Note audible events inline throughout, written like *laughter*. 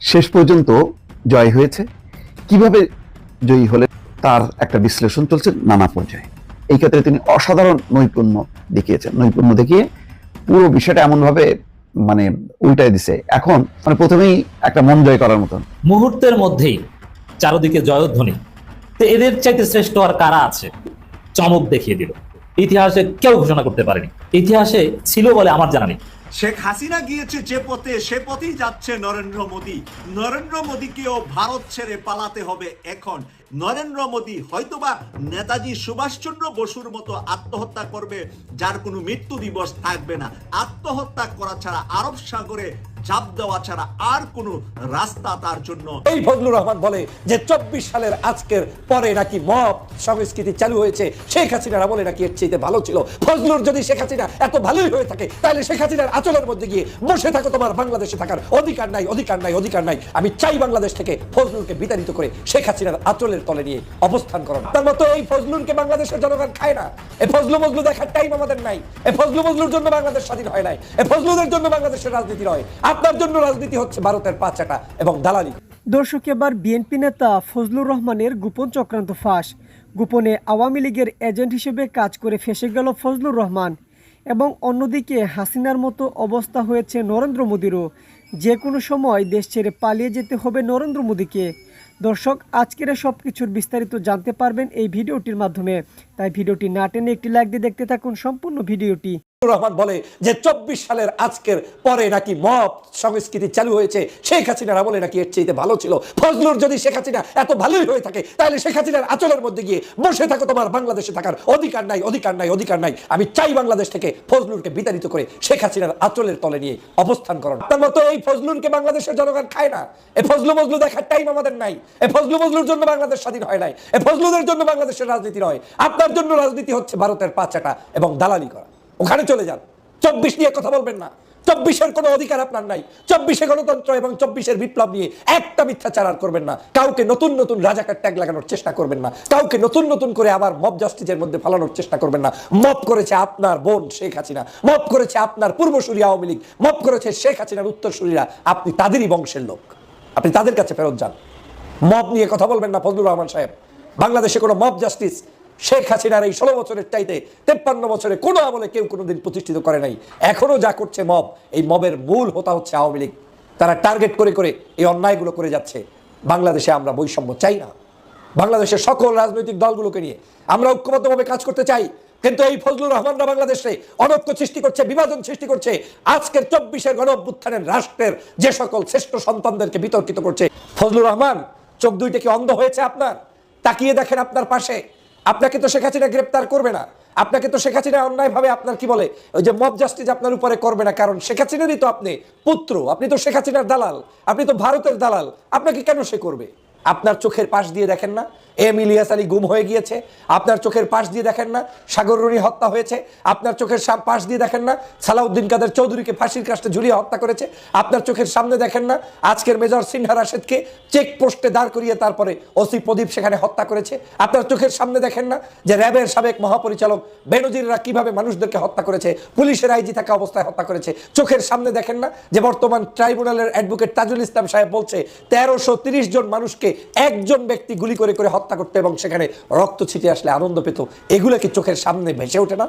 শেষ পর্যন্ত জয় হয়েছে। কীভাবে জয়ী হলে তার একটা বিশ্লেষণ চলছে নানা পর্যায়ে। এই ক্ষেত্রে তিনি অসাধারণ নৈপুণ্য দেখিয়েছেন। নৈপুণ্য দেখিয়ে পুরো বিষয়টা এমনভাবে মানে উল্টায় দিছে। এখন মানে প্রথমেই একটা মন জয় করার মতন। মুহূর্তের মধ্যেই চারদিকে জয়ধ্বনি। তো এদের চাইতে শ্রেষ্ঠ আর কারা আছে? চমক দেখিয়ে দিল। ইতিহাসে কেউ ঘোষণা করতে পারেনি। ইতিহাসে ছিল বলে আমার জানা নেই। শেখ হাসিনা গিয়েছে যে পথে, সে পথেই যাচ্ছে নরেন্দ্র মোদী। নরেন্দ্র মোদীকেও ভারত ছেড়ে পালাতে হবে এখন। নরেন্দ্র মোদী হয়তোবা নেতাজি সুভাষচন্দ্র বসুর মতো আত্মহত্যা করবে, যার কোনো মৃত্যু দিবস থাকবে না। আত্মহত্যা করা ছাড়া আরব সাগরে চাপ দেওয়া ছাড়া আর কোনো রাস্তা তার জন্য। এই ফজলুর রহমান বলে যে চব্বিশ সালের আজকের পরে নাকি মব সংস্কৃতি চালু হয়েছে, শেখ হাসিনার আমলে নাকি এর চেয়ে ভালো ছিল। ফজলুর যদি শেখ হাসিনা এত ভালোই হয়ে থাকে, তাহলে শেখ হাসিনার আচলের মধ্যে গিয়ে বসে থাকো তোমার বাংলাদেশে থাকার অধিকার নাই অধিকার নাই অধিকার নাই। আমি চাই বাংলাদেশ থেকে ফজলুরকে বিতাড়িত করে শেখ হাসিনার আচলের তলে নিয়ে অবস্থান করো। তার মতো এই ফজলুরকে বাংলাদেশের জনগণ খায় না। এ ফজলু মজলু দেখার টাইম আমাদের নাই। এ ফজলু মজলুর জন্য বাংলাদেশ স্বাধীন হয় নাই। এ ফজলুদের জন্য বাংলাদেশের রাজনীতি নয়। আপনার জন্য রাজনীতি হচ্ছে ভারতের পাঁচাটা এবং দালালি। দর্শক, এবার বিএনপি নেতা ফজলুর রহমানের গোপন চক্রান্ত ফাঁস। গোপনে আওয়ামী লীগের এজেন্ট হিসেবে কাজ করে ফেসে গেল ফজলুর রহমান এবং অন্যদিকে হাসিনার মতো অবস্থা হয়েছে নরেন্দ্র মোদীরও। যে কোনো সময় দেশ ছেড়ে পালিয়ে যেতে হবে নরেন্দ্র মোদীকে। দর্শক, আজকের সব কিছুর বিস্তারিত জানতে পারবেন এই ভিডিওটির মাধ্যমে। তাই ভিডিওটি না টেনে একটি লাইক দিয়ে দেখতে থাকুন সম্পূর্ণ ভিডিওটি। রহমান বলে যে চব্বিশ সালের আজকের পরে নাকি মব সংস্কৃতি চালু হয়েছে, শেখ হাসিনার আমলে নাকি এর চেয়ে ভালো ছিল। ফজলুর যদি শেখ হাসিনা এত ভালোই হয়ে থাকে, তাহলে শেখ হাসিনার আচলের মধ্যে গিয়ে বসে থাকো তোমার বাংলাদেশে থাকার অধিকার নাই অধিকার নাই অধিকার নাই। আমি চাই বাংলাদেশ থেকে ফজলুরকে বিতাড়িত করে শেখ হাসিনার আচলের তলে নিয়ে অবস্থান করো তার মতো এই ফজলুরকে বাংলাদেশের জনগণ খায় না। এ ফজলু মজলু দেখার টাইম আমাদের নাই। এ ফজলু মজলুর জন্য বাংলাদেশ স্বাধীন হয় নাই। এ ফজলুদের জন্য বাংলাদেশের রাজনীতি নয়। আপনার জন্য রাজনীতি হচ্ছে ভারতের পাঁচাটা এবং দালালি করা। ওখানে চলে যান। চব্বিশ নিয়ে কথা বলবেন না। চব্বিশের কোনো অধিকার আপনার নাই। চব্বিশে গণতন্ত্র এবং চব্বিশের বিপ্লব নিয়ে একটা মিথ্যাচার আর করবেন না। কাউকে নতুন নতুন রাজাকার ট্যাগ লাগানোর চেষ্টা করবেন না। কাউকে নতুন নতুন করে আবার মব জাস্টিসের মধ্যে ফালানোর চেষ্টা করবেন না। মব করেছে আপনার বোন শেখ হাসিনা। মব করেছে আপনার পূর্বসূরি আওয়ামী লীগ। মব করেছে শেখ হাসিনার উত্তরসূরিরা। আপনি তাদেরই বংশের লোক। আপনি তাদের কাছে ফেরত যান। মব নিয়ে কথা বলবেন না ফজলুর রহমান সাহেব। বাংলাদেশে কোনো মব জাস্টিস শেখ হাসিনার এই ষোলো বছরের চাইতে তেপ্পান্ন বছরে কোনো আমলে কেউ কোনোদিন প্রতিষ্ঠিত করে নাই। এখনও যা করছে মব, এই মবের মূল হতা হচ্ছে আওয়ামী লীগ। তারা টার্গেট করে করে এই অন্যায়গুলো করে যাচ্ছে। বাংলাদেশে আমরা বৈষম্য চাই না। বাংলাদেশের সকল রাজনৈতিক দলগুলোকে নিয়ে আমরা ঐক্যবদ্ধভাবে কাজ করতে চাই। কিন্তু এই ফজলুর রহমানরা বাংলাদেশে অনৈক্য সৃষ্টি করছে, বিভাজন সৃষ্টি করছে। আজকের চব্বিশের গণ অভ্যুত্থানের রাষ্ট্রের যে সকল শ্রেষ্ঠ সন্তানদেরকে বিতর্কিত করছে, ফজলুর রহমান, চোখ দুইটা কি অন্ধ হয়েছে আপনার? তাকিয়ে দেখেন আপনার পাশে। আপনাকে তো শেখ হাসিনা গ্রেপ্তার করবে না। আপনাকে তো শেখ হাসিনা অন্যায়ভাবে আপনার কি বলে, ওই যে মব জাস্টিস আপনার উপরে করবে না, কারণ শেখ হাসিনারই তো আপনি পুত্র, আপনি তো শেখ হাসিনার দালাল, আপনি তো ভারতের দালাল, আপনাকে কেন সে করবে? আপনার চোখের পাশ দিয়ে দেখেন না এম ইলিয়াস আলী গুম হয়ে গিয়েছে। আপনার চোখের পাশ দিয়ে দেখেন না, সাগর রুনি হত্যা হয়েছে। আপনার চোখের পাশ দিয়ে দেখেন না, সালাউদ্দিন কাদের চৌধুরীকে ফাঁসির কাস্টে ঝুলিয়ে হত্যা করেছে। আপনার চোখের সামনে দেখেন না, আজকের মেজর সিনহা রাশেদকে চেক পোস্টে দাঁড় করিয়ে তারপরে ওসি প্রদীপ সেখানে হত্যা করেছে। আপনার চোখের সামনে দেখেন না যে র্যাবের সাবেক মহাপরিচালক বেনজিররা কীভাবে মানুষদেরকে হত্যা করেছে, পুলিশের আইজি থাকা অবস্থায় হত্যা করেছে। চোখের সামনে দেখেন না যে বর্তমান ট্রাইব্যুনালের অ্যাডভোকেট তাজুল ইসলাম সাহেব বলছে, তিরিশ জন মানুষকে একজন ব্যক্তি গুলি করে করে হত্যা করতে এবং সেখানে রক্ত ছিটে আসলে আনন্দ পেত এগুলো কি চোখের সামনে ভেসে ওঠে না।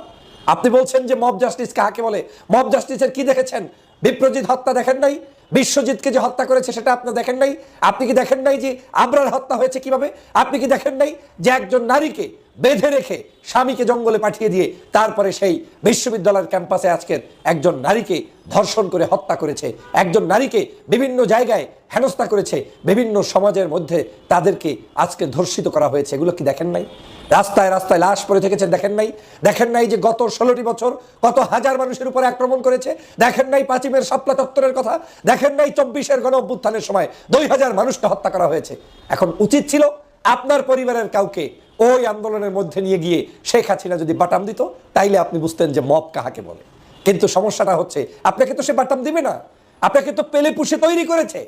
আপনি বলছেন যে মব জাস্টিস কাকে বলে? মব জাস্টিসের কি দেখেছেন? বিপ্রজিৎ হত্যা দেখেন নাই? বিশ্বজিৎকে যে হত্যা করেছে সেটা আপনি দেখেন নাই? আপনি কি দেখেন নাই যে আবরার হত্যা হয়েছে কীভাবে? আপনি কি দেখেন নাই যে একজন নারীকে বেঁধে রেখে স্বামীকে জঙ্গলে পাঠিয়ে দিয়ে তারপরে সেই বিশ্ববিদ্যালয়ের ক্যাম্পাসে আজকের একজন নারীকে ধর্ষণ করে হত্যা করেছে। একজন নারীকে বিভিন্ন জায়গায় হেনস্থা করেছে। বিভিন্ন সমাজের মধ্যে তাদেরকে আজকে ধর্ষিত করা হয়েছে। এগুলো কি দেখেন নাই? রাস্তায় রাস্তায় লাশ পড়ে থেকেছে দেখেন নাই? দেখেন নাই যে গত ষোলোটি বছর কত হাজার মানুষের উপরে আক্রমণ করেছে? দেখেন নাই পাঁচিমের সাপলা চত্বরের কথা? দেখেন নাই চব্বিশের গণ অভ্যুত্থানের সময় দুই হাজার মানুষকে হত্যা করা হয়েছে। এখন উচিত ছিল আপনার পরিবারের কাউকে ওই আন্দোলনের মধ্যে নিয়ে গিয়ে শেখ হাসিনা যদি বাটাম দিত, তাইলে আপনি বুঝতেন যে মব কাহাকে বলে। কিন্তু সমস্যাটা হচ্ছে, আপনাকে তো সে বাটাম দিবে না। আপনাকে তো পেলে পুষে তৈরি করেছে।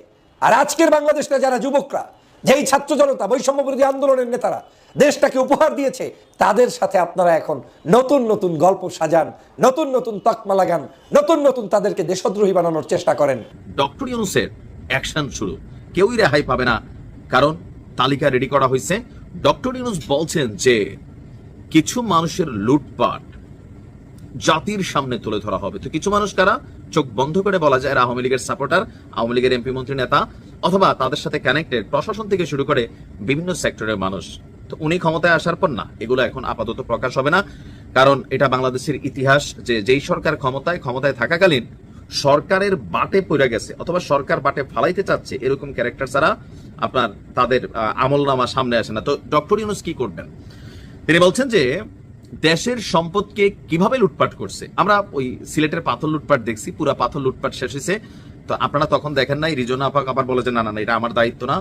আর আজকের বাংলাদেশে যারা যুবকরা, যেই ছাত্র জনতা, বৈষম্য বিরোধী আন্দোলনের নেতারা দেশটাকে উপহার দিয়েছে, তাদের সাথে আপনারা এখন নতুন নতুন গল্প সাজান, নতুন নতুন তকমা লাগান, নতুন নতুন তাদেরকে দেশদ্রোহী বানানোর চেষ্টা করেন। ডক্টর ইউনুসের অ্যাকশন শুরু। কেউই রেহাই পাবে না, কারণ তালিকা রেডি করা হয়েছে। ডক্টর ইউনুস বলছেন যে কিছু মানুষের লুটপাট জাতির সামনে তুলে ধরা হবে। তো কিছু মানুষ কারা? চোখ বন্ধ করে বলা যায় আওয়ামী লীগের সাপোর্টার, আওয়ামী লীগের এমপি মন্ত্রী নেতা, অথবা তাদের সাথে কানেক্টেড প্রশাসন থেকে শুরু করে বিভিন্ন সেক্টরের মানুষ। তো উনি ক্ষমতায় আসার পর না, এগুলো এখন আপাতত প্রকাশ হবে না। কারণ এটা বাংলাদেশের ইতিহাস যে যেই সরকার ক্ষমতায় ক্ষমতায় থাকাকালীন সরকারের বাটে পড়ে গেছে, অথবা সরকার বাটে ফালাইতে চাচ্ছে, এরকম ক্যারেক্টার ছাড়া আপনার তাদের আমল নামা সামনে আসে না। তো ডক্টর ইউনুস কি করবেন? তিনি বলছেন যে, দেশের সম্পদকে কীভাবে লুটপাট করছে? আমরা ওই সিলেটের পাথর লুটপাট দেখছি, পুরা পাথর লুটপাট শেষ হয়েছে। তো আপনারা তখন দেখেন নাই রিজনা আপাক আবার বলে যে, না না এটা আমার দায়িত্ব না।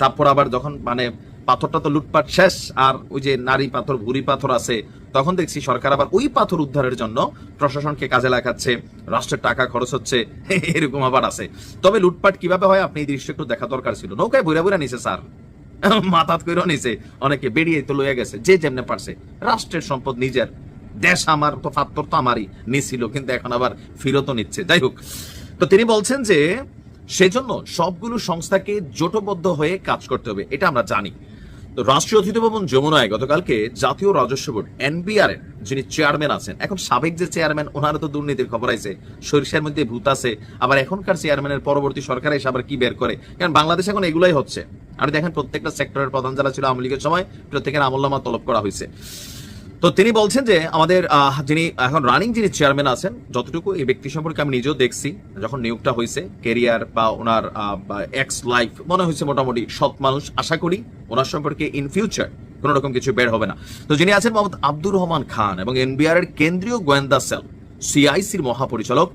তারপর আবার যখন মানে পাথরটা তো লুটপাট শেষ, আর ওই যে নারী পাথর, ভুরি পাথর আছে, তখন দেখছি সরকার আবার ওই পাথর উদ্ধারের জন্য প্রশাসনকে কাজে লাগাচ্ছে, রাষ্ট্রের টাকা খরচ হচ্ছে, *laughs* এরকম আবার আছে। তবে লুটপাট কীভাবে হয় আপনি এই দৃশ্য একটু দেখা দরকার ছিল। নৌকায় বইরা বইরা নিছে, স্যার। *laughs* মাথাত কইরও নিছে, অনেকে বেরিয়ে তো লইয়া গেছে, যে যেমনে পারছে। রাষ্ট্রের সম্পদ নিজের, দেশ আমার তো ফাত্তর তো আমারই, নিছিল, কিন্তু এখন আবার ফিরতও নিচ্ছে। যাই হোক, তো তিনি বলছেন যে, সেজন্য সবগুলো সংস্থাকে জোটবদ্ধ হয়ে কাজ করতে হবে, এটা আমরা জানি। রাষ্ট্রীয় অতিথি ভবন যমুনায় গতকালকে জাতীয় রাজস্ব বোর্ড, এনবিআর এর যিনি চেয়ারম্যান আছেন, এখন সাবেক যে চেয়ারম্যান ওনারা তো দুর্নীতির খবর আছে সরিষার মধ্যে ভূত আছে, আবার এখনকার চেয়ারম্যানের পরবর্তী সরকার এসে আবার কি বের করে? কারণ বাংলাদেশ এখন এগুলাই হচ্ছে। আর দেখেন, প্রত্যেকটা সেক্টরের প্রধান যারা ছিল, আওয়ামী লীগের সময় প্রত্যেকের আমলনামা তলব করা হয়েছে তো তিনি বলছেন যে আমাদের যিনি এখন রানিং যিনি চেয়ারম্যান আছেন, যতটুকু এই ব্যক্তি সম্পর্কে আমি নিজেও দেখছি, যখন নিয়োগটা হয়েছে কেরিয়ার বা ওনার এক্স লাইফ মনে হয়েছে মোটামুটি সৎ মানুষ, আশা করি ওনার সম্পর্কে ইন ফিউচার কোন রকম কিছু বের হবে না। তো যিনি আছেন মোহাম্মদ আব্দুর রহমান খান এবং এনবিআর এর কেন্দ্রীয় গোয়েন্দা সেল সিআইসির মহাপরিচালক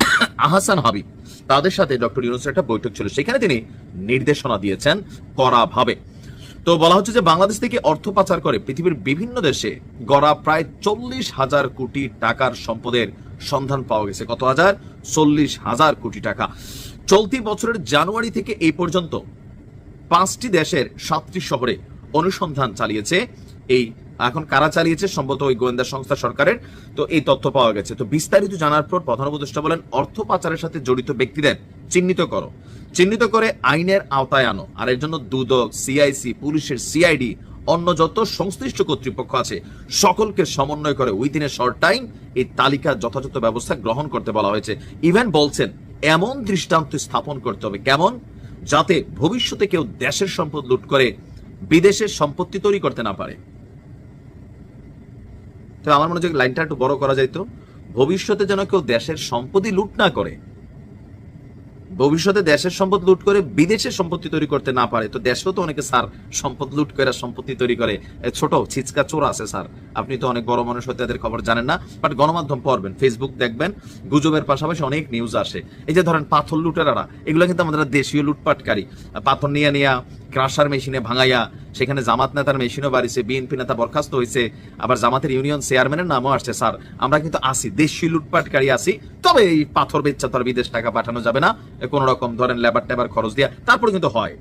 *coughs* আহসান হাবিব, তাদের সাথে ডক্টর ইউনুসের একটা বৈঠক ছিল। সেখানে তিনি নির্দেশনা দিয়েছেন কড়াভাবে। তো বলা হচ্ছে যে বাংলাদেশ থেকে অর্থ পাচার করে পৃথিবীর বিভিন্ন দেশে গড়া প্রায় চল্লিশ হাজার কোটি টাকার সম্পদের সন্ধান পাওয়া গেছে। কত হাজার? চল্লিশ হাজার কোটি টাকা। চলতি বছরের জানুয়ারি থেকে এই পর্যন্ত পাঁচটি দেশের সাতটি শহরে অনুসন্ধান চালিয়েছে এই এখন কারা চালিয়েছে? সম্ভবত ওই গোয়েন্দা সংস্থা সরকারের। তো এই তথ্য পাওয়া গেছে। তো বিস্তারিত জানার পর প্রধান উপদেষ্টা বলেন, অর্থ পাচারের সাথে জড়িত ব্যক্তিদের চিহ্নিত করো। চিহ্নিত করে আইনের আওতায় আনো। আর এর জন্য দুদক, সিআইসি, পুলিশের সিআইডি, অন্য যত সংশ্লিষ্ট কর্তৃপক্ষ আছে, সকলকে সমন্বয় করে উইদিন এ শর্ট টাইম এই তালিকা যথাযথ ব্যবস্থা গ্রহণ করতে বলা হয়েছে। ইভেন বলছেন, এমন দৃষ্টান্ত স্থাপন করতে হবে। কেমন? যাতে ভবিষ্যতে কেউ দেশের সম্পদ লুট করে বিদেশের সম্পত্তি তৈরি করতে না পারে। তো আমার মনে হয় লাইনটা একটু বড় করা যাইতো। ভবিষ্যতে যেন কেউ দেশের সম্পত্তি লুট না করে, ভবিষ্যতে দেশের সম্পদ লুট করে বিদেশের সম্পত্তি তৈরি করতে না পারে, তো দেশেও তো অনেকে, স্যার, সম্পদ লুট করে সম্পত্তি তৈরি করে। ছোট ছিচকা চোর আছে, স্যার। আপনি তো অনেক বড় মানুষ হতে এদের খবর জানেন না বাট গণমাধ্যম পড়বেন ফেসবুক দেখবেন, গুজবের পাশাপাশি অনেক নিউজ আসে। এই যে ধরেন পাথর লুটেরারা, এগুলো কিন্তু আমাদের দেশীয় লুটপাটকারী। পাথর নিয়ে নিয়ে ক্রাশার মেশিনে ভাঙাইয়া সেখানে জামাত নেতার মেশিনও বাড়িছে, বিএনপি নেতা বরখাস্ত হয়েছে আবার জামাতের ইউনিয়ন চেয়ারম্যানের নামও আসছে। স্যার, আমরা কিন্তু আসি দেশীয় লুটপাটকারী আছি তবে এই পাথর বেচ্চা তো আর বিদেশ টাকা পাঠানো যাবে না। কোন রকম ধরেন লেবার টেবার খরচ দিয়া, তারপরে কিন্তু হয়।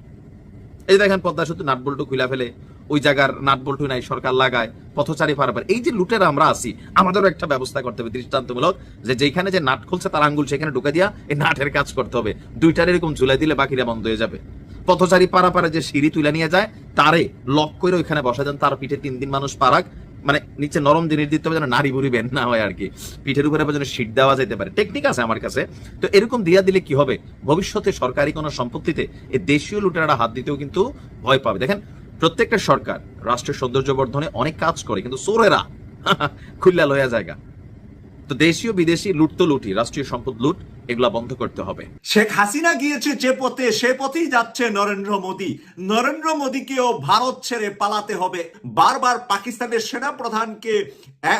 এই দেখেন পদ্মা সেতু নাট বল্টু খুলে ফেলে, ওই জায়গার নাট বল্টু নাই, সরকার লাগায়, পথচারী পারাপার এই যে লুটের আমরা আছি আমাদেরও একটা ব্যবস্থা করতে হবে দৃষ্টান্তমূলক, যে যেখানে যে নাট খুলছে তার আঙ্গুল সেখানে ঢুকে দিয়া এই নাটের কাজ করতে হবে। দুইটার এরকম ঝুলাই দিলে বাকিরা বন্ধ হয়ে যাবে। পথচারী পারাপারে যে সিঁড়ি তুলে নিয়ে যায়, তারে লক করে ওইখানে বসা দেন। তার পিঠে তিন দিন মানুষ পারাক। মানে নিচে নরম জিনিস দিতে হবে যেন নারী বুড়ি বেন না হয় আর কি পিঠের উপরে যেন সিট দেওয়া যেতে পারে। টেকনিক আছে আমার কাছে। তো এরকম দিয়া দিলে কি হবে? ভবিষ্যতে সরকারি কোনো সম্পত্তিতে এই দেশীয় লুটেরারা হাত দিতেও কিন্তু ভয় পাবে। দেখেন, প্রত্যেকটা সরকার, রাষ্ট্রের সৌন্দর্য বর্ধনে অনেক কাজ করে, কিন্তু চোরেরা *laughs* খুল্লা লয়া জায়গা তো দেশীয় বিদেশি লুট তো লুটি রাষ্ট্রীয় সম্পদ লুট। এগুলা বন্ধ করতে হবে। শেখ হাসিনা গিয়েছে যে পথে, সে পথেই যাচ্ছে নরেন্দ্র মোদী। নরেন্দ্র মোদীকেও ভারত ছেড়ে পালাতে হবে। বারবার পাকিস্তানের সেনা প্রধানকে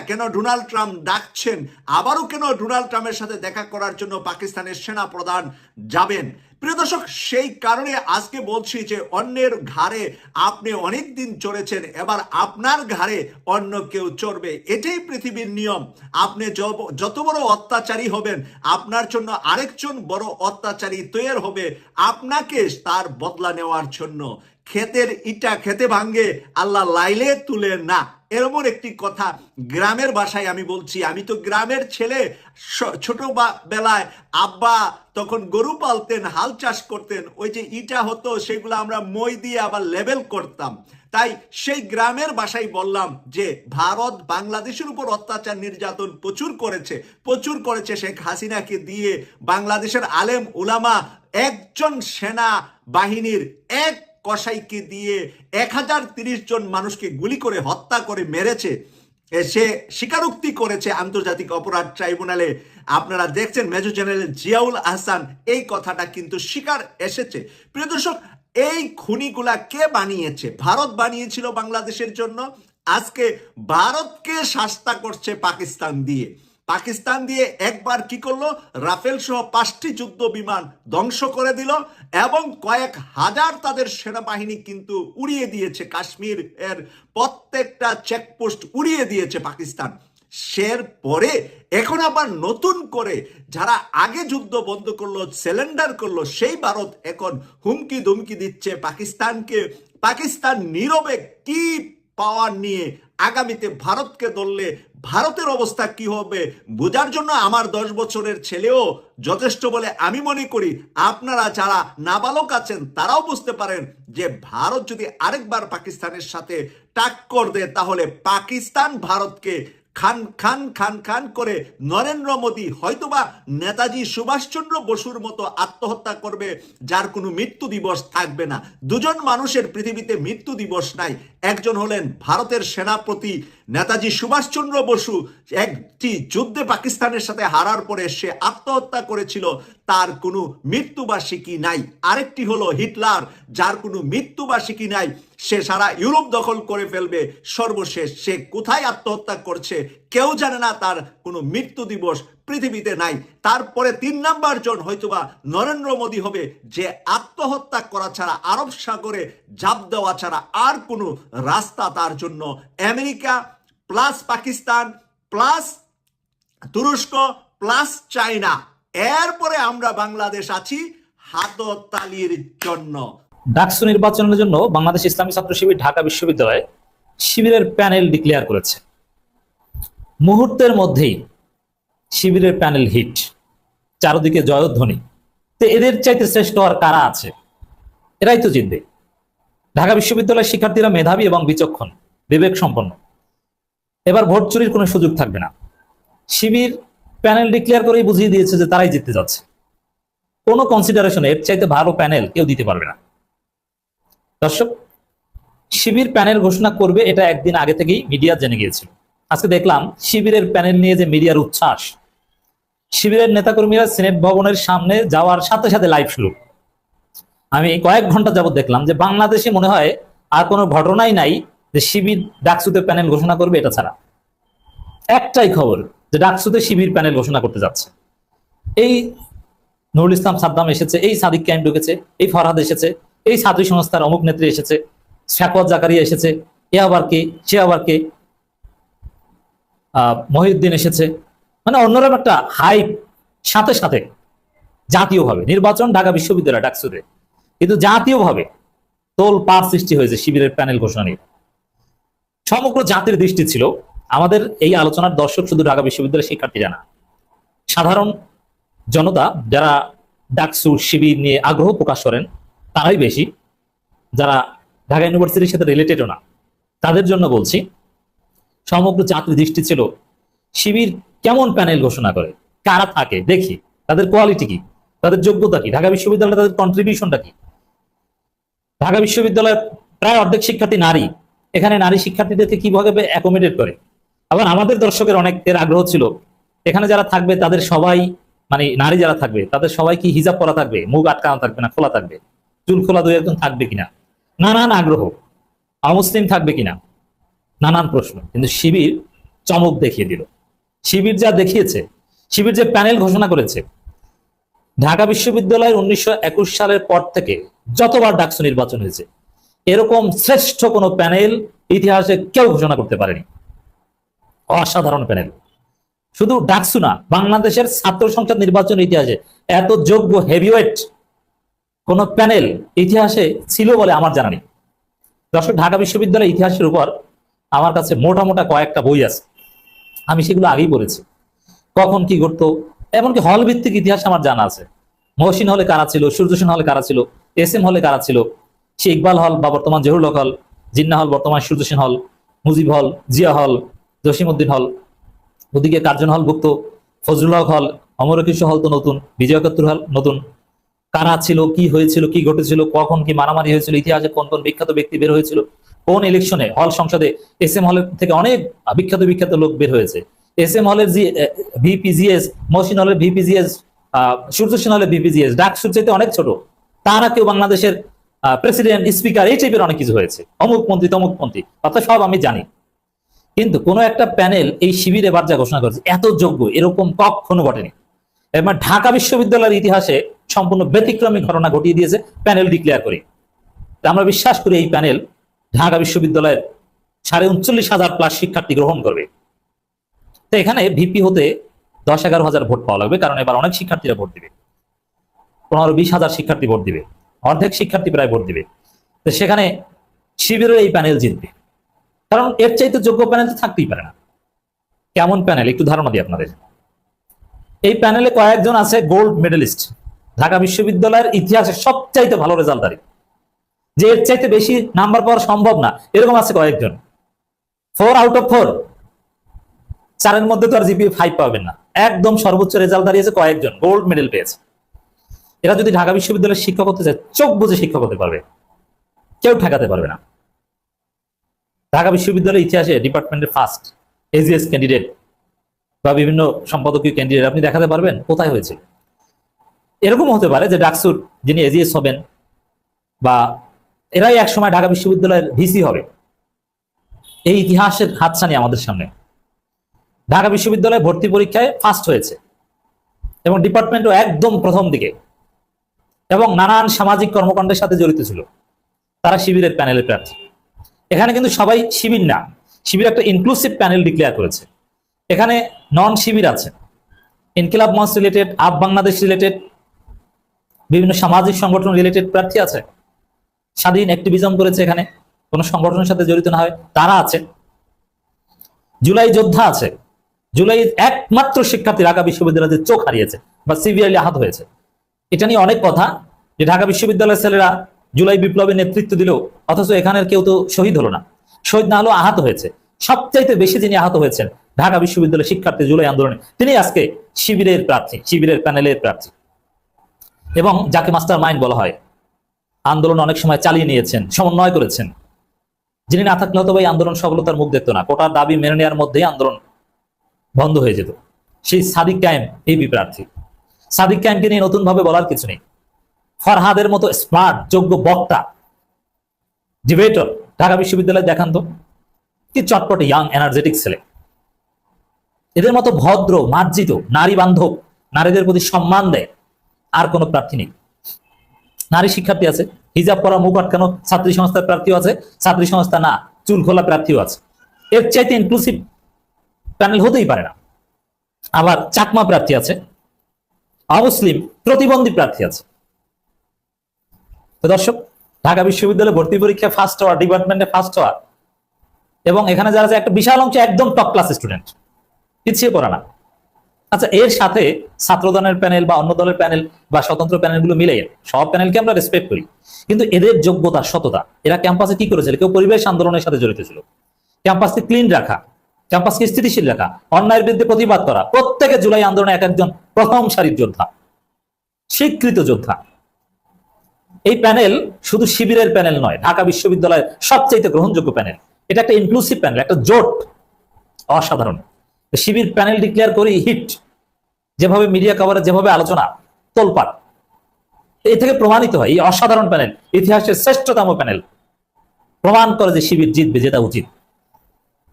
কেন ডোনাল্ড ট্রাম্প ডাকছেন? আবারও কেন ডোনাল্ড ট্রাম্পের সাথে দেখা করার জন্য পাকিস্তানের সেনা প্রধান যাবেন? প্রিয় দর্শক, সেই কারণে আজকে বলছি যে অন্যের ঘাড়ে আপনি অনেক দিন চড়েছেন, এবার আপনার ঘাড়ে অন্য কেউ চড়বে। এটাই পৃথিবীর নিয়ম। আপনি যত বড় অত্যাচারী হবেন, আপনার জন্য আরেকজন বড় অত্যাচারী তৈরি হবে আপনাকে তার বদলা নেওয়ার জন্য। ক্ষেতের ইটা খেতে ভাঙ্গে, আল্লাহ লাইলে তুলে না। এরকম একটি কথা গ্রামের বাসায় আমি বলছি। আমি তো গ্রামের ছেলে ছোট বেলায় আব্বা তখন গরু পালতেন, হাল চাষ করতেন। ওই যে ইটা হতো, সেগুলো আমরা মই দিয়ে আবার লেবেল করতাম। তাই সেই গ্রামের বাসায় বললাম যে, ভারত বাংলাদেশের উপর অত্যাচার নির্যাতন প্রচুর করেছে। প্রচুর করেছে শেখ হাসিনাকে দিয়ে বাংলাদেশের আলেম উলামা, একজন সেনা বাহিনীর এক কসাইকে দিয়ে এক হাজার তিরিশ জন মানুষকে গুলি করে হত্যা করে মেরেছে। সে স্বীকারোক্তি করেছে আন্তর্জাতিক অপরাধ ট্রাইব্যুনালে। আপনারা দেখছেন মেজর জেনারেল জিয়াউল আহসান, এই কথাটা কিন্তু স্বীকার এসেছে। প্রিয় দর্শক, এই খুনিগুলা কে বানিয়েছে? ভারত বানিয়েছিল বাংলাদেশের জন্য। আজকে ভারতকে শাস্তা করছে পাকিস্তান দিয়ে। পাকিস্তান দিয়ে একবার কি করল? রাফেল সহ পাঁচটি যুদ্ধ বিমান ধ্বংস করে দিল এবং কয়েক হাজার তাদের সেনাবাহিনী কিন্তু উড়িয়ে দিয়েছে। কাশ্মীর এর প্রত্যেকটা চেকপোস্ট উড়িয়ে দিয়েছে পাকিস্তান। সের পরে এখন আবার নতুন করে যারা আগে যুদ্ধ বন্ধ করল, সিলিন্ডার করল, সেই ভারত এখন হুমকি ধুমকি দিচ্ছে পাকিস্তানকে। পাকিস্তান নীরবে কি পাওয়ার নিয়ে আগামীতে ভারতকে ধরলে ভারতের অবস্থা কি হবে, বোঝার জন্য আমার দশ বছরের ছেলেও যথেষ্ট বলে আমি মনে করি আপনারা যারা নাবালক আছেন তারাও বুঝতে পারেন যে ভারত যদি আরেকবার পাকিস্তানের সাথে টাক্কর দেয়, তাহলে পাকিস্তান ভারতকে খান খান খান খান করে নরেন্দ্র মোদী হয়তোবা নেতাজি সুভাষচন্দ্র বসুর মতো আত্মহত্যা করবে, যার কোনো মৃত্যু দিবস থাকবে না। দুজন মানুষের পৃথিবীতে মৃত্যু দিবস নাই। একজন হলেন ভারতের সেনাপতি নেতাজি সুভাষচন্দ্র বসু। একটি যুদ্ধে পাকিস্তানের সাথে হারার পরে সে আত্মহত্যা করেছিল, তার কোনো মৃত্যুবার্ষিকী নাই। আরেকটি হলো হিটলার, যার কোনো মৃত্যুবার্ষিকী নাই। সে সারা ইউরোপ দখল করে ফেলবে। সর্বশেষ সে কোথায় আত্মহত্যা করছে, কেউ জানে না, তার কোনো মৃত্যু দিবস পৃথিবীতে নাই। তারপরে তিন নাম্বার জন হয়তোবা নরেন্দ্র মোদী হবে, যে আত্মহত্যা করা ছাড়া, আরব সাগরে জাপ দেওয়া ছাড়া আর কোনো রাস্তা তার জন্য। আমেরিকা প্লাস পাকিস্তান প্লাস তুরস্ক প্লাস চায়না। এরপরে আমরা বাংলাদেশ আছি হাততালির জন্য। ডাকসু নির্বাচনের জন্য বাংলাদেশ ইসলামী ছাত্র শিবির ঢাকা বিশ্ববিদ্যালয়ে শিবিরের প্যানেল ডিক্লেয়ার করেছে। মুহূর্তের মধ্যেই শিবিরের প্যানেল হিট। চারদিকে জয়ধ্বনি। তো এদের চাইতে শ্রেষ্ঠ আর কারা আছে? এরাই তো জিতবে। ঢাকা বিশ্ববিদ্যালয়ের শিক্ষার্থীরা মেধাবী এবং বিচক্ষণ বিবেক সম্পন্ন এবার ভোট চুরির কোনো সুযোগ থাকবে না। শিবির প্যানেল ডিক্লেয়ার করেই বুঝিয়ে দিয়েছে যে তারাই জিততে যাচ্ছে। কোনো কনসিডারেশন এর চাইতে ভালো প্যানেল কেউ দিতে পারবে না। দর্শক, শিবির প্যানেল ঘোষণা করবে এটা একদিন আগে থেকেই মিডিয়া জেনে গিয়েছিল। আজকে দেখলাম শিবিরের প্যানেল নিয়ে যে মিডিয়ার উচ্ছ্বাস, শিবিরের নেতাকর্মীরা সিনেট ভবনের সামনে যাওয়ার সাথে সাথে লাইভ শুরু। আমি কয়েক ঘণ্টা যাবত দেখলাম যে বাংলাদেশে মনে হয় আর কোনো ঘটনাই নাই যে শিবির ডাকসুতে প্যানেল ঘোষণা করবে এটা ছাড়া। একটাই খবর যে ডাকসুতে শিবির প্যানেল ঘোষণা করতে যাচ্ছে। এই নুরুল ইসলাম সাদ্দাম এসেছে, এই সাদিক ক্যাম ঢুকেছে, এই ফরহাদ এসেছে এই ছাত্রী সংস্থার অমুক নেত্রী এসেছে শাকওয়াত জাকারিয়া এসেছে, এ আবার কে, সে আবার কে মহিউদ্দিন এসেছে। মানে অন্যরকম একটা হাইপ সাথে সাথে জাতীয়ভাবে, নির্বাচন ঢাকা বিশ্ববিদ্যালয় ডাকসুতে কিন্তু জাতীয়ভাবে তোল পার সৃষ্টি হয়েছে শিবিরের প্যানেল ঘোষণা নিয়ে। সমগ্র জাতির দৃষ্টি ছিল, আমাদের এই আলোচনার দর্শক শুধু ঢাকা বিশ্ববিদ্যালয়ের শিক্ষার্থী জানা সাধারণ জনতা যারা ডাকসু শিবির নিয়ে আগ্রহ প্রকাশ করেন তারাই বেশি। যারা ঢাকা ইউনিভার্সিটির সাথে রিলেটেডও না। তাদের জন্য বলছি, সমগ্র জাতির দৃষ্টি ছিল শিবির কেমন প্যানেল ঘোষণা করে? কারা থাকে? দেখি। তাদের কোয়ালিটি কি? তাদের যোগ্যতা কি? ঢাকা বিশ্ববিদ্যালয়ে তাদের কন্ট্রিবিউশনটা কি? ঢাকা বিশ্ববিদ্যালয়ের প্রায় অর্ধেক শিক্ষার্থী নারী। এখানে নারী শিক্ষার্থীদেরকে কীভাবে অ্যাকোমোডেট করে? আবার আমাদের দর্শকের অনেকের আগ্রহ ছিল, এখানে যারা থাকবে তাদের সবাই মানে নারী যারা থাকবে, তাদের সবাই কি হিজাব করা থাকবে? মুখ আটকানো থাকবে না, খোলা থাকবে? চুল খোলা দুই একজন থাকবে কিনা? নানান আগ্রহ। অমুসলিম থাকবে কিনা? নানান প্রশ্ন। কিন্তু শিবির চমক দেখিয়ে দিল। শিবির যা দেখিয়েছে, শিবির যে প্যানেল ঘোষণা করেছে, ঢাকা বিশ্ববিদ্যালয়ের উনিশশো একুশ সালের পর থেকে যতবার ডাকসু নির্বাচন হয়েছে, এরকম শ্রেষ্ঠ কোনো প্যানেল ইতিহাসে কেউ ঘোষণা করতে পারেনি। অসাধারণ প্যানেল। শুধু ডাকসু না, বাংলাদেশের ছাত্র সংসদ নির্বাচন ইতিহাসে এত যোগ্য হেভিওয়েট কোন প্যানেল ইতিহাসে ছিল বলে আমার জানা নেই। দর্শক, ঢাকা বিশ্ববিদ্যালয়ের ইতিহাসের উপর আমার কাছে মোটা মোটা কয়েকটা বই আছে। আমি সেগুলো আগেই পড়েছি কখন কি ঘটতো, এমনকি হল ভিত্তিক ইতিহাস আমার জানা আছে। মহসিন হলে কারা ছিল, সূর্যসেন হলে কারা ছিল, এস এম হলে কারা ছিল, সে ইকবাল হল বা বর্তমান জহুরুল হল, জিন্না হল, বর্তমান সূর্যসেন হল, মুজিব হল, জিয়া হল, জসিমউদ্দিন হল, ওদিকে কার্জন হল ভুক্ত, ফজলুল হক হল অমরকৃষ্ণ হল তো নতুন, বিজয় হল নতুন কারা ছিল, কি হয়েছিল, কি ঘটেছিল, কখন কি মারামারি হয়েছিল, ইতিহাসে কোন কোন বিখ্যাত ব্যক্তি বের হয়েছিল, কোন ইলেকশনে হল সংসদে এস এম হলের থেকে অনেক বিখ্যাত বিখ্যাত লোক বের হয়েছে। এস এম হলের V P G S Mohsin হলের V P G S Surya Sen হলের ভিপিজিএস ডাক সূর্যতে অনেক ছোট। তারা কেউ বাংলাদেশের প্রেসিডেন্ট স্পিকার এই টাইপের অনেক কিছু হয়েছে। অমুক মন্ত্রী তমুক মন্ত্রী অর্থাৎ সব আমি জানি। কিন্তু কোনো একটা প্যানেল এই শিবিরে বার্জা ঘোষণা করেছে, এত যোগ্য, এরকম কখনো ঘটেনি। এবার ঢাকা বিশ্ববিদ্যালয়ের ইতিহাসে সম্পূর্ণ ব্যতিক্রমী ঘটনা ঘটিয়ে দিয়েছে, প্যানেল ডিক্লেয়ার করে। আমরা বিশ্বাস করি এই প্যানেল ঢাকা বিশ্ববিদ্যালয়ের সাড়ে উনচল্লিশ হাজার প্লাস শিক্ষার্থী গ্রহণ করবে। তো এখানে ভিপি হতে দশ এগারো হাজার ভোট পাওয়া লাগবে, কারণ এবার অনেক শিক্ষার্থীরা ভোট দিবে। পনেরো বিশ হাজার শিক্ষার্থী ভোট দিবে। অর্ধেক শিক্ষার্থী প্রায় ভোট দিবে। তো সেখানে শিবিরের এই প্যানেল জিতবে। কারণ এর চাইতে যোগ্য প্যানেল তো থাকতেই পারে না। কেমন প্যানেল? একটু ধারণা দিই আপনাদের। এই প্যানেলে কয়েকজন আছে গোল্ড মেডেলিস্ট ঢাকা বিশ্ববিদ্যালয়ের ইতিহাসে সবচাইতে ভালো রেজাল্টদারি যে এর চাইতে বেশি নাম্বার পাওয়া সম্ভব না। এরকম আছে কয়েকজন। ফোর আউট অফ ফোর চারের মধ্যে তো আর জিপিএ ফাইভ পাবেন না। একদম সর্বোচ্চ রেজাল্ট দাঁড়িয়েছে কয়েকজন। গোল্ড মেডেল পেয়েছে। এরা যদি ঢাকা বিশ্ববিদ্যালয়ের শিক্ষক হতে চায়, চোখ বুঝে শিক্ষক হতে পারবে। কেউ ঠেকাতে পারবে না। ঢাকা বিশ্ববিদ্যালয়ের ইতিহাসে ডিপার্টমেন্টের ফার্স্ট এজিএস ক্যান্ডিডেট বা বিভিন্ন সম্পাদকীয় ক্যান্ডিডেট আপনি দেখাতে পারবেন, কোথায় হয়েছিল এরকম হতে পারে যে ডাকসুর যিনি এজিএস হবেন বা এরাই একসময় ঢাকা বিশ্ববিদ্যালয়ের ভিসি হবে। এই ইতিহাসের হাতছানি আমাদের সামনে। ঢাকা বিশ্ববিদ্যালয়ে ভর্তি পরীক্ষায় ফার্স্ট হয়েছে এবং ডিপার্টমেন্টও একদম প্রথম দিকে এবং নানান সামাজিক কর্মকাণ্ডের সাথে জড়িত ছিল। তারা শিবিরের প্যানেলের প্রার্থী। এখানে কিন্তু সবাই শিবির না, শিবির একটা ইনক্লুসিভ প্যানেল ডিক্লেয়ার করেছে। এখানে নন শিবির আছে। ইনকিলাব মঞ্চ রিলেটেড আপ বাংলাদেশ রিলেটেড বিভিন্ন সামাজিক সংগঠন রিলেটেড প্রার্থী আছে। স্বাধীন অ্যাক্টিভিজম করেছে এখানে। কোনো সংগঠনের সাথে জড়িত না হয়, তারা আছে। জুলাই যোদ্ধা আছে। জুলাই একমাত্র শিক্ষার্থী ঢাকা বিশ্ববিদ্যালয়ে চোখ হারিয়েছে বা সিভিয়ারলি আহত হয়েছে। এটা নিয়ে অনেক কথা যে ঢাকা বিশ্ববিদ্যালয়ের ছেলেরা জুলাই বিপ্লবের নেতৃত্ব দিল অথচ এখানের কেউ তো শহীদ হলো না। শহীদ না হলেও আহত হয়েছে। সবচাইতে বেশি যিনি আহত হয়েছেন ঢাকা বিশ্ববিদ্যালয়ের শিক্ষার্থী জুলাই আন্দোলনে, তিনি আজকে শিবিরের প্রার্থী, শিবিরের প্যানেলের প্রার্থী। এবং যাকে মাস্টার মাইন্ড বলা হয়, আন্দোলন অনেক সময় চালিয়ে নিয়েছেন, সমন্বয় করেছেন। যিনি না থাকলে হয়তো এই আন্দোলন সফলতার মুখ দেখতো না। কোটার দাবি মেনে নেওয়ার মধ্যেই আন্দোলন বন্ধ হয়ে যেত। সেই সাদিক কায়েম, এই প্রার্থী সাদিক কায়েমকে নিয়ে নতুন ভাবে বলার কিছু নেই। ফরহাদের মতো স্মার্ট, যোগ্য বক্তা, ডিবেটর, ঢাকা বিশ্ববিদ্যালয়ে দেখান তো, কি চটপটে ইয়াং এনার্জেটিক ছেলে। এদের মতো ভদ্র, মার্জিত নারী বান্ধব নারীদের প্রতি সম্মান দেয়। আর কোনো প্রার্থী নেই। নারী শিক্ষার্থী আছে, হিজাব পরা মুখ আটকানো ছাত্রী সংস্থার প্রার্থীও আছে, ছাত্রী সংস্থা না, চুল খোলা প্রার্থীও আছে। এর চাইতে ইনক্লুসিভ প্যানেল হতেই পারে না। আবার চাকমা প্রার্থী আছে, অমুসলিম প্রতিবন্ধী প্রার্থী আছে। দর্শক, ঢাকা বিশ্ববিদ্যালয়ে ভর্তি পরীক্ষায় ফার্স্ট হওয়া ডিপার্টমেন্টে ফার্স্ট হওয়া এবং এখানে যারা আছে, একটা বিশাল অংশ একদম টপ ক্লাস স্টুডেন্ট পিছিয়ে পড়া না। আচ্ছা এর সাথে ছাত্রদলের প্যানেল বা অন্য দলের প্যানেল বা স্বতন্ত্র প্যানেলগুলো মিলে সব প্যানেলকে আমরা রেসপেক্ট করি। কিন্তু এদের যোগ্যতা, সততা, এরা ক্যাম্পাসে কি করেছিল? কেউ পরিবেশ আন্দোলনের সাথে জড়িত ছিল। ক্যাম্পাসকে ক্লিন রাখা ক্যাম্পাসকে স্থিতিশীল রাখা, অন্যায়ের বিরুদ্ধে প্রতিবাদ করা, প্রত্যেকে জুলাই আন্দোলনে এক একজন প্রথম সারির যোদ্ধা, স্বীকৃত যোদ্ধা। এই প্যানেল শুধু শিবিরের প্যানেল নয়, ঢাকা বিশ্ববিদ্যালয়ের সবচাইতে গ্রহণযোগ্য প্যানেল। এটা একটা ইনক্লুসিভ প্যানেল, একটা জোট, অসাধারণ। শিবির প্যানেল ডিক্লেয়ার করি হিট যেভাবে মিডিয়া কভারে যেভাবে আলোচনা তোলপাট এ থেকে প্রমাণিত হয়, এই অসাধারণ প্যানেল ইতিহাসের শ্রেষ্ঠতম প্যানেল প্রমাণ করে যে শিবির জিতবে যেটা উচিত।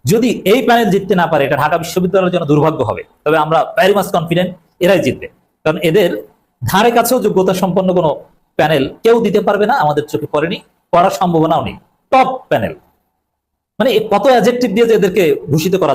যদি এই প্যানেল জিততে না পারে, এটা ঢাকা বিশ্ববিদ্যালয়ের জন্য দুর্ভাগ্য হবে। তবে আমরা ভেরি মাস কনফিডেন্ট এরাই জিতবে। কারণ এদের ধারে কাছেও যোগ্যতা সম্পন্ন কোনো প্যানেল কেউ দিতে পারবে না, আমাদের চোখে পড়েনি, পড়ার সম্ভাবনাও নেই। টপ প্যানেল মানে কত অ্যাজেক্টিভ দিয়ে যে এদেরকে ভূষিত করা